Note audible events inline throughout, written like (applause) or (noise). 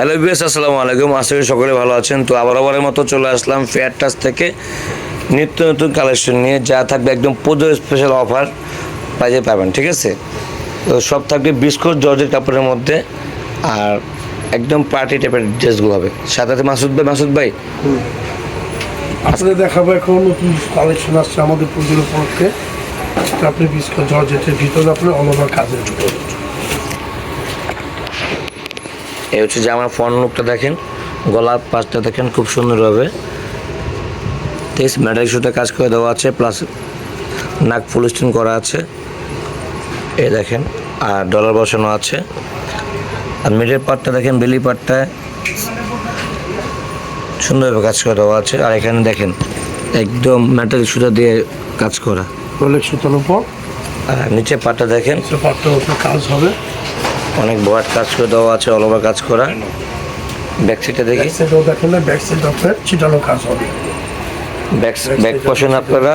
Hello BS আসসালামু আলাইকুম আশা করি সকলে ভালো আছেন। তো আবার আবারের মতো চলে আসলাম ফেয়ার টাচ থেকে। নিত্য নতুন কালেকশন নিয়ে। যা থাকবে একদম পুজো স্পেশাল অফার প্রাইজে পাবেন, ঠিক আছে? তো সব থাকবে বিস্কুট জর্জের কাপড়ের মধ্যে। আর একদম পার্টি টাইপের ড্রেসগুলো হবে। সাথে মাসুদ ভাই। মাসুদ ভাই? আপনাদের দেখাবো এখন নতুন কালেকশন আসছে আমাদের পুজোর উপলক্ষে। আপনি বিস্কুট, জর্জেটের ভিতরে আপনি অলওভার কাজের ভিতরে। এই হচ্ছে যে আমার ফোন লুকটা দেখেন গলার পাশটা দেখেন খুব সুন্দরভাবে তেইশ মেটাল সুতে কাজ করে দেওয়া আছে প্লাস নাক ফুল স্টোন করা আছে। এই দেখেন আর ডলার বসানো আছে। আর মিডের পার্টটা দেখেন বেলি পার্টটায় সুন্দরভাবে কাজ করে দেওয়া আছে। আর এখানে দেখেন একদম মেটাল সুতা দিয়ে কাজ করা। সুতোর উপর। আর নিচে পাটটা দেখেন। উপর কাজ হবে। অনেক বড় কাজ করে দেওয়া আছে অল ওভার কাজ করা। ব্যাক সাইডটা দেখি। ব্যাক সাইডও দেখেন না ব্যাক সাইড আপনার ছিটানো কাজ হবে। ব্যাক ব্যাক পোর্শন আপনারা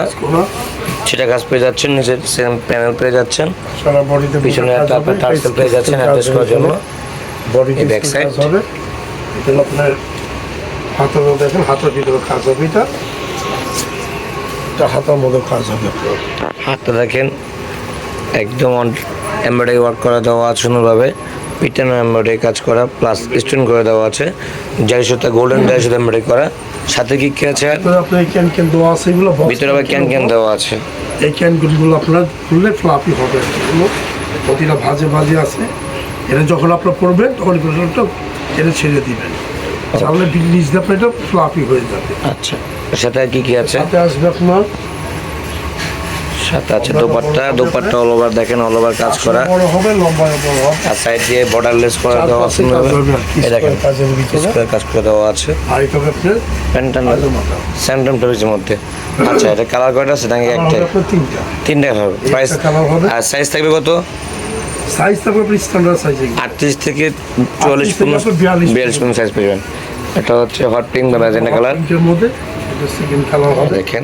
সেটা কাজ পেয়ে যাচ্ছেন নিচের সেম প্যানেল পেয়ে যাচ্ছেন। সারা বডিতে পিছনে আপনার টার্সেল পেয়ে যাচ্ছেন অ্যাডজাস্ট করার জন্য। এই back side। হবে। এটা আপনার হাতেরও দেখেন হাতের ভিতরে কাজ হবে এটা। হাতের মধ্যে কাজ হবে। হাতটা দেখেন একদম এমব্রয়ডারি ওয়ার্ক করা দেওয়া আছে সুন্দরভাবে। পিটানো এমব্রয়ডারি কাজ করা প্লাস স্টোন করে দেওয়া আছে। যাই সাথে গোল্ডেন যাই সাথে এমব্রয়ডারি করা। সাথে কি কি আছে? আপনার ক্যান ক্যান দেওয়া আছে এগুলো ভিতরে আবার ক্যান ক্যান দেওয়া আছে। এই ক্যানগুলো আপনার খুললে ফ্লাপি হবে। এগুলো প্রতিটা ভাজে ভাজে আছে। এটা যখন আপনার পড়বেন তখন এটা ছেড়ে দিবেন। তাহলে নিচ দিয়ে আপনার এটা ফ্লাপি হয়ে যাবে। আচ্ছা। আর কি কি আছে? সাথে আসবে আপনার সাথে আছে। দোপাট্টা দোপাট্টা অল ওভার দেখেন অল ওভার কাজ করা। হবে লম্বা হবে আর সাইড দিয়ে বর্ডারলেস করে দেওয়া আছে। এই দেখেন স্কোয়ার কাজ করে দেওয়া আছে। আর এটা আপনার প্যান্টান টপিসের মধ্যে। আচ্ছা এটা কালার কয়টা আছে? নাকি আপনার তিনটা। তিনটা হবে। প্রাইস আর সাইজ থাকবে কত? সাইজ থাকবে আপনার স্ট্যান্ডার্ড সাইজে আটত্রিশ থেকে চুয়াল্লিশ 38 থেকে পর্যন্ত। বিয়াল্লিশ পর্যন্ত সাইজ পেয়ে এটা হচ্ছে হট পিঙ্ক বা ম্যাজেন্ডা কালার মধ্যে সেকেন্ড কালার দেখেন।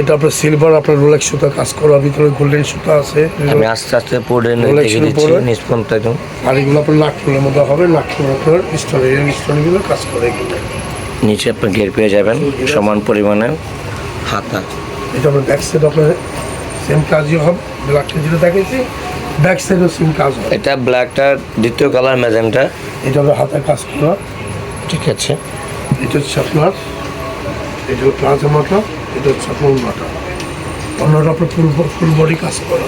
এটা আপনার সিলভার আপনার রোলেক্স সুতা কাজ করা ভিতরে গোল্ডেন সুতা আছে। আমি আস্তে আস্তে পড়ে এর দিচ্ছি। নিষ্পন্ত একদম। আর এগুলো আপনার নাকফুলের মধ্যে হবে নাকফুল আপনার স্টোনে স্টোনগুলো কাজ করে এগুলো। নিচে আপনার ঘের পেয়ে যাবেন সমান পরিমাণে হাতা। এটা আপনার ব্যাক সাইড আপনার সেম কাজই হবে ব্ল্যাক যেটা দেখেছি ব্যাক সাইডও সেম কাজ হবে। এটা ব্ল্যাকটার দ্বিতীয় কালার ম্যাজেন্টা এটা হবে হাতে কাজ করা। ঠিক আছে। এটা হচ্ছে আপনার এটা হলো প্লাজামাটা এটা হচ্ছে আপনার উন্নাটা অন্যটা আপনার ফুল ফুল বডি কাজ করা।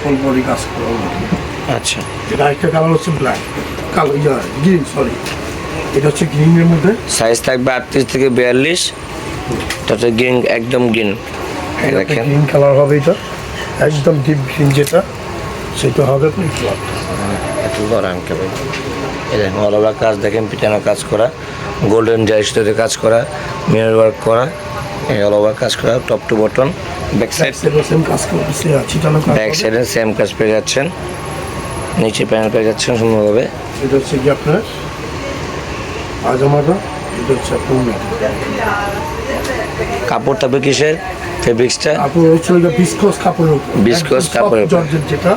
ফুল বডি কাজ করা আচ্ছা। এটা একটা কালার হচ্ছে ব্ল্যাক কালো ইয়া গ্রিন সরি এটা হচ্ছে গ্রিনের মধ্যে। সাইজ থাকবে আটত্রিশ থেকে বিয়াল্লিশ। তাতে গ্রিন একদম গ্রিন দেখেন। গ্রিন কালার হবে এটা। একদম ডিপ গ্রিন যেটা। সেটা হবে ক্লাব বড় হবে এই দেখেন অল ওভার কাজ দেখেন পিটানো কাজ করা গোল্ডেন জাইস্টোতে কাজ করা মিরর ওয়ার্ক করা এই অল ওভার কাজ করা top to bottom back side same কাজ করতেছে ব্যাক সাইডে সেম কাজ পেয়ে যাচ্ছেন নিচে প্যানেল পেয়ে যাচ্ছেন সুন্দরভাবে। এটা হচ্ছে কি আপনার? পাজামাটা এটা হচ্ছে আপনার কাপড় থাকবে কিসের? ফেব্রিক্সটা আপনার হচ্ছে বিস্কস কাপড়ের Viscose কাপড়ের যেটা।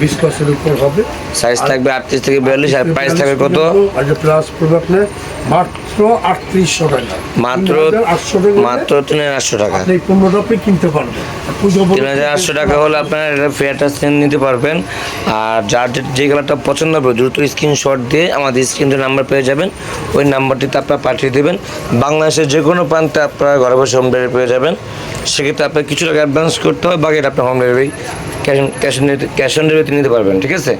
বিস্কসের উপর হবে। সাইজ থাকবে আটত্রিশ থেকে বিয়াল্লিশ আর প্রাইস থাকবে কত? আর যে প্লাস পড়বে আপনার মাত্র আটত্রিশশো টাকা। মাত্র আটশো টাকা মাত্র তিন হাজার আটশো টাকা। আপনি এই আপনি কিনতে পারবেন। তিন হাজার আটশো টাকা হলে আপনার এটা ফেয়ারটা নিতে পারবেন। আর যার যে- কালারটা পছন্দ হবে দ্রুত স্ক্রিনশট দিয়ে আমাদের স্ক্রিনে নাম্বার পেয়ে যাবেন। ওই নাম্বারটিতে আপনারা পাঠিয়ে দেবেন। বাংলাদেশের যে কোনো প্রান্তে আপনারা ঘরে বসে হোম ডেলিভারি পেয়ে যাবেন। সেক্ষেত্রে আপনার কিছু টাকা অ্যাডভান্স করতে হয় বাকিটা আপনার home delivery cash cash on cash on ডেলিভারিতে নিতে পারবেন ঠিক আছে?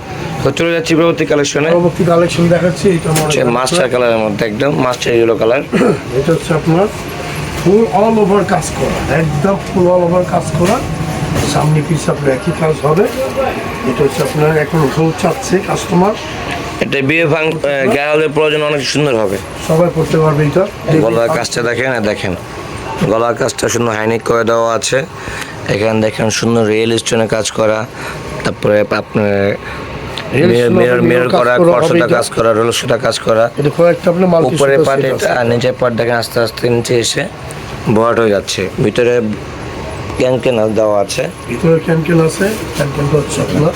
তো চলে যাচ্ছি পরবর্তী কালেকশনে পরবর্তী কালেকশন দেখাচ্ছি এটা মনে মাস্টার কালারের মধ্যে একদম মাস্টার ইয়েলো কালার এটা হচ্ছে আপনার ফুল অল ওভার কাজ করা একদম ফুল অল ওভার কাজ করা। সামনে পিস আপনার একই কাজ হবে। এটা হচ্ছে আপনার এখন হোল চাচ্ছে কাস্টমার এটা বিয়ে ভাং গায়ে প্রয়োজন অনেক সুন্দর হবে। সবাই করতে পারবে এটা। গলার কাজটা দেখেন দেখেন। গলার কাজটা সুন্দর হাইনিক করে দেওয়া আছে। এখানে দেখেন সুন্দর রিয়েল স্টোনে কাজ করা। তারপরে আপনার মিরর মিরর কাজ করা করা হবে করসটা কাজ করা রোল কাজ করা। এটা খুব একটা আপনার মাল্টি উপরে পাট আর নিচের পাট দেখেন আস্তে আস্তে নিচে এসে ভরাট হয়ে যাচ্ছে। ভিতরে দেওয়া আছে। ভিতরে ক্যানকেন আছে। ক্যানকেনটা হচ্ছে আপনার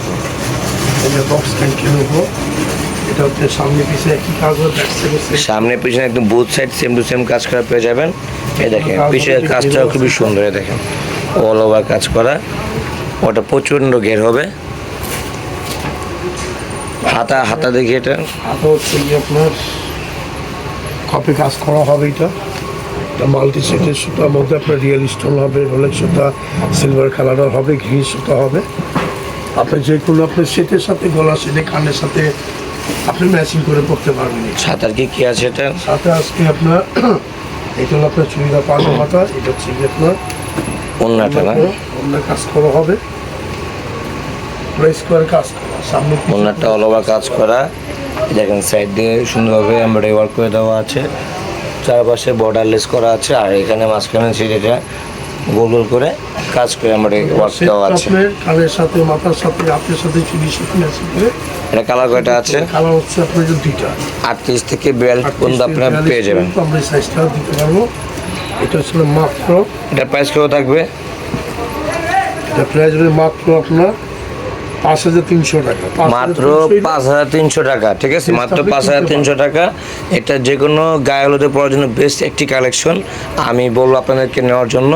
এই যে বক্স ক্যানকেন উপর সামনে কাজ পিছনে একদম both side same to same কাজ করা পেয়ে যাবেন। এই দেখেন পিছনের কাজটা খুবই সুন্দর দেখেন। অল ওভার কাজ করা। ওটা প্রচণ্ড ঘের হবে। হাতা হাতা দেখি এটা। হাতে হচ্ছে কি আপনার কপি কাজ করা হবে এটা। এটা মাল্টি সেটের সুতার মধ্যে আপনার রিয়েল স্টোন হবে রোলেক্স সুতা সিলভার কালারের হবে ঘি সুতা হবে। আপনি যে কোনো আপনার সেটের সাথে গলা সেটে কানের সাথে আপনি ম্যাচিং করে পড়তে পারবেন। ছাতার কি কি আছে এটা? সাথে আজকে আপনার (clears throat) এটা হলো আপনার চুড়িদার পাজামাটা এটা হচ্ছে আপনার অন্যটা না অন্য কাজ করা হবে। প্রেস কাজ করা সামনে পিছনে। অল ওভার কাজ করা। দেখেন সাইড দিয়ে সুন্দরভাবে ওয়ার্ক করে দেওয়া আছে। চারপাশে বর্ডারলেস করা আছে আর এখানে মাঝখানে সেটা গোল গোল করে কাজ করে ওয়ার্ক দেওয়া আছে। আপনার সাথে মাথার সাথে আপনার সাথে চুড়ির সাথে ম্যাচিং এটা কালার কয়টা আছে? কালার হচ্ছে আপনার দুইটা। আটত্রিশ থেকে বিয়াল্লিশ পর্যন্ত আপনারা পেয়ে যাবেন। আমরা সাইজটা দিতে পারব। এটা হচ্ছে মাত্র। এটা প্রাইস কত থাকবে? এটা প্রাইস মাত্র আপনার পাঁচ হাজার তিনশো টাকা। মাত্র পাঁচ হাজার তিনশো টাকা ঠিক আছে? মাত্র পাঁচ হাজার তিনশো টাকা। এটা যে কোনো গায়ে হলুদে পড়ার জন্য বেস্ট একটি কালেকশন আমি বলব আপনাদেরকে নেওয়ার জন্য।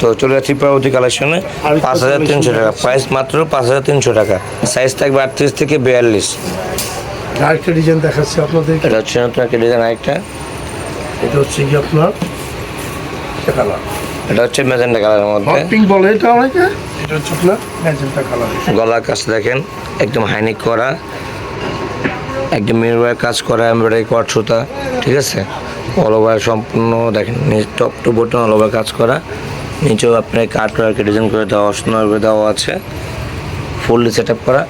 তো চলে যাচ্ছি পরবর্তী কালেকশনে পাঁচ হাজার তিনশো টাকা। প্রাইস মাত্র পাঁচ হাজার তিনশো টাকা। সাইজ থাকবে আটত্রিশ থেকে বিয়াল্লিশ। আরেকটা ডিজাইন দেখাচ্ছি আপনাদের এটা হচ্ছে নতুন একটা ডিজাইন আরেকটা। এটা হচ্ছে কি আপনার? কালার। এটা হচ্ছে ম্যাজেন্ডা কালারের মধ্যে। পিঙ্ক বলে এটা অনেকে এটা হচ্ছে আপনার ম্যাজেন্টা কালার। গলার কাজ দেখেন একদম হাইনিক করা একদম মিরওয়ার কাজ করা এমব্রয়ডারি কট সুতা ঠিক আছে? অল ওভার সম্পূর্ণ দেখেন top to bottom all over কাজ করা। নিচেও আপনার কাট ওয়ার্কে ডিজাইন করে দেওয়া সুন্দর করে দেওয়া আছে। ফুললি সেট আপ করা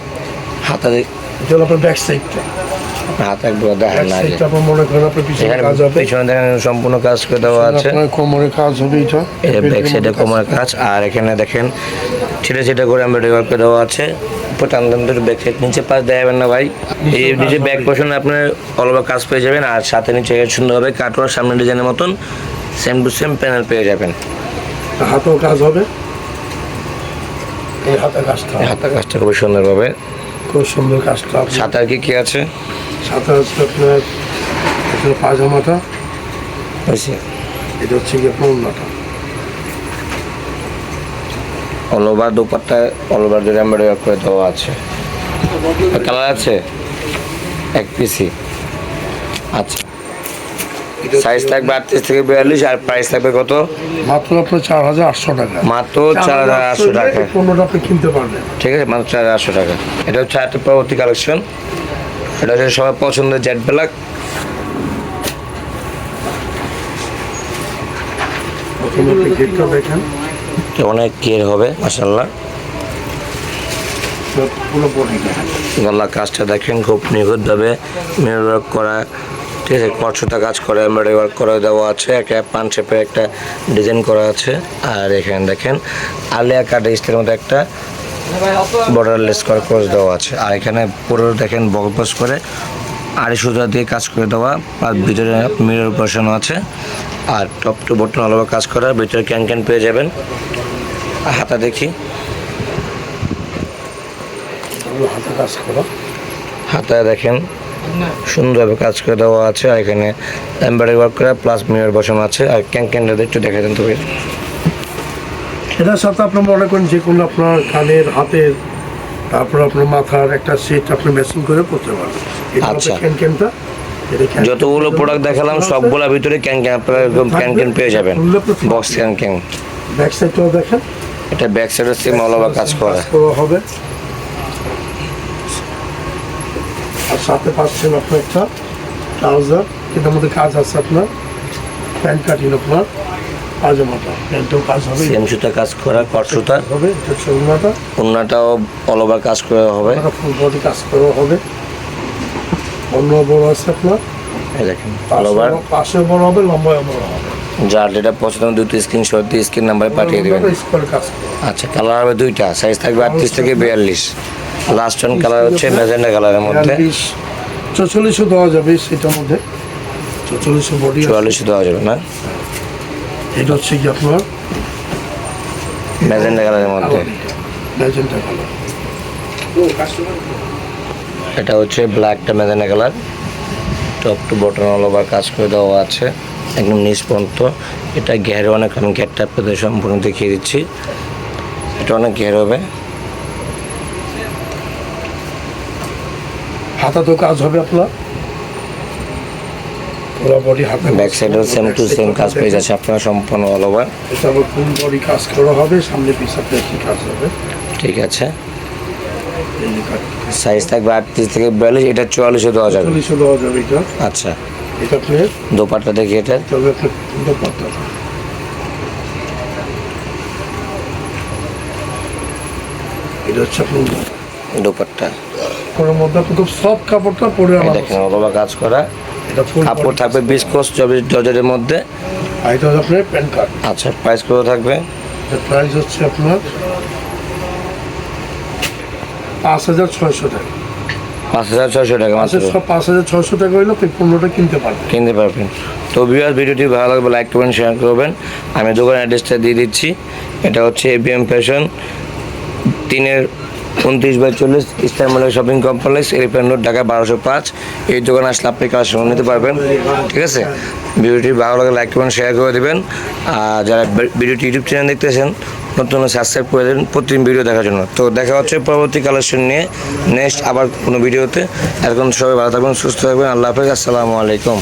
হাতা দেখ- আপনার ব্যাক সাইডটা হাত একবার দেখেন না মনে করেন আপনার পিছনে কাজ হবে। পিছনে দেখেন সম্পূর্ণ কাজ করে দেওয়া আছে। আপনার কোমরে কাজ হবে এটা এটা ব্যাক সাইডে কোমর কাজ। আর এখানে দেখেন ছেটে ছেটে করে এমব্রয়ডারি ওয়ার্ক করে দেওয়া আছে। টান টান ধরে ব্যাক সাইড নিচে পাশ দেখাবেন না ভাই। এই নিচে ব্যাক পোর্শনে আপনার অলবা কাজ পেয়ে যাবেন আর সাথে নিচে সুন্দরভাবে কাটোয়ার সামনে ডিজাইনের মতন সেম টু সেম প্যানেল পেয়ে যাবেন। হাতেও কাজ হবে। এই হাতে কাজটা। হাতের কাজটা খুবই সুন্দরভাবে খুব সুন্দর কাজটা সাঁতার কি কি আছে? সাঁতার হচ্ছে আপনার এটা পাজামাটা বুঝছি এটা হচ্ছে কি আপনার অন্যটা all over dupatta all over over embroidery work করে দেওয়া আছে। কালার আছে? এক পিসি আচ্ছা। সাইজ থাকবে আটত্রিশ থেকে বিয়াল্লিশ আর প্রাইস থাকবে কত? মাত্র আপনার চার হাজার আটশো টাকা। মাত্র চার হাজার আটশো টাকা। আপনি কিনতে পারবেন। ঠিক আছে মাত্র চার হাজার আটশো টাকা। এটা হচ্ছে পরবর্তী কালেকশন এটা হচ্ছে সবার পছন্দের জেট ব্ল্যাক অনেক কেয়ার হবে মাসাল্লাহ গলা কাজটা দেখেন খুব নিখুঁতভাবে মিরর করা। ঠিক আছে কটসুতা কাজ করা এমব্রয়ডারি ওয়ার্ক করে দেওয়া আছে, একটা পান শেপের একটা ডিজাইন করা আছে। আর এখানে দেখেন, আলিয়া কাট স্টের মধ্যে একটা বর্ডারলেস করা ক্রস দেওয়া আছে। আর এখানে পুরো দেখেন বকবস করে আড়াই সুতা দিয়ে কাজ করে দেওয়া, আর ভিতরে মিরর বসানো আছে। আর টপ টু বটন অলবা কাজ করা, ভিতরে ক্যান ক্যান পেয়ে যাবেন। হাতা দেখি। হাতে দেখেন সুন্দরভাবে কাজ করে দেওয়া আছে আর এখানে এমব্রয়ডারি ওয়ার্ক করা প্লাস মিরর বসানো আছে আর ক্যান ক্যানটা একটু দেখা দেন তবে এটার সাথে আপনার মনে করেন যে কোনো আপনার কানের হাতের তারপর আপনার মাথার একটা সেট আপনি ম্যাচিং করে পড়তে পারবেন। আচ্ছা। ক্যান ক্যানটা। যতগুলো প্রোডাক্ট দেখালাম সবগুলোর ভিতরে ক্যান ক্যান আপনারা একদম ক্যান ক্যান পেয়ে যাবেন। Box can can. ব্যাক সাইডটাও দেখেন। এটা ব্যাক সাইডে সেম অলবা কাজ করা। করা হবে আর সাথে পাচ্ছেন আপনার একটা ট্রাউজার এটার মধ্যে কাজ আছে আপনার প্যান্ট কাটিং আপনার পাজামাটা। প্যান্টেও কাজ হবে। সেম সুতা কাজ করা কট সুতা। হবে এটা হচ্ছে কাজ করা হবে। ওনাটা ফুল বডি কাজ করা হবে। অন্য বড় আছে আপনার। দেখেন পাশে বড় হবে লম্বায় বড় হবে। যার যেটা পছন্দ দুটো স্ক্রিনশট দিয়ে স্ক্রিন নাম্বারে পাঠিয়ে দেবেন। আচ্ছা কালার হবে দুইটা সাইজ থাকবে আটত্রিশ থেকে বিয়াল্লিশ। লাস্ট ওয়ান কালার হচ্ছে ম্যাজেন্ডা কালারের মধ্যে। চৌচল্লিশও দেওয়া যাবে সেটার মধ্যে। চৌচল্লিশশো বডি চুয়াল্লিশ দেওয়া যাবে না এটা হচ্ছে কি আপনার? ম্যাজেন্ডা কালারের মধ্যে। ম্যাজেন্টা কালার এটা হচ্ছে ব্ল্যাকটা magenta colour top to bottom all over কাজ করে দেওয়া আছে। একদম নিষ্পন্ত এটা ঘেরে অনেক আমি ঘেরটা আপনাদের সম্পূর্ণ দেখিয়ে দিচ্ছি। এটা অনেক ঘের হবে। হাতাতেও কাজ হবে আপনার? পুরো বডি হাতে ব্যাক সাইডেও সেম টু সেম কাজ পেয়ে যাচ্ছে আপনারা সম্পূর্ণ অল ওভার এটা আবার ফুল বডি কাজ করা হবে সামনে কাজ হবে? ঠিক আছে। সাইজ থাকবে আটত্রিশ থেকে বিয়াল্লিশ এটা চুয়াল্লিশে দেওয়া যাবে। চল্লিশে দেওয়া যাবে এটা। আচ্ছা। এটা আপনি দোপাট্টা দেখি এটা। তবে আপনি দোপাট্টা। এটা হচ্ছে আপনার দোপাট্টা। কোনের মধ্যে আপনি খুব সফট কাপড়টা পরে দেখেন অল কাজ করা কাপড় থাকবে বিস্কস জর্জের মধ্যে। আর এটা হচ্ছে আপনার প্যান কার্ড আচ্ছা প্রাইস কত থাকবে? প্রাইস হচ্ছে আপনার পাঁচ হাজার ছয়শো টাকা। পাঁচ হাজার ছয়শো টাকা মাত্র। পাঁচের পাঁচ হাজার ছয়শো টাকা হইলে আপনি কিনতে পারবেন। কিনতে পারবেন। তো ভিউয়ার ভিডিওটি ভালো লাগবে লাইক করবেন শেয়ার করবেন। আমি দোকান অ্যাড্রেসটা দিয়ে দিচ্ছি। এটা হচ্ছে এবিএম ফ্যাশন তিনের উনত্রিশ বাই চল্লিশ ইস্টার মলের shopping complex elephant road Dhaka, বারোশো পাঁচ। এই দোকানে আসলে আপনি কালেকশন নিতে পারবেন, ঠিক আছে? ভিডিওটি ভালো লাগে লাইক করবেন শেয়ার করে দেবেন। আর যারা ভিডিওটি ইউটিউব চ্যানেল দেখতেছেন, নতুন সাবস্ক্রাইব করে দেবেন প্রতিদিন ভিডিও দেখার জন্য। তো দেখা হচ্ছে পরবর্তী কালেকশন নিয়ে নেক্সট আবার কোনো ভিডিওতে। এখন সবাই ভালো থাকবেন, সুস্থ থাকবেন, আল্লাহ হাফেজ, আসসালামু আলাইকুম।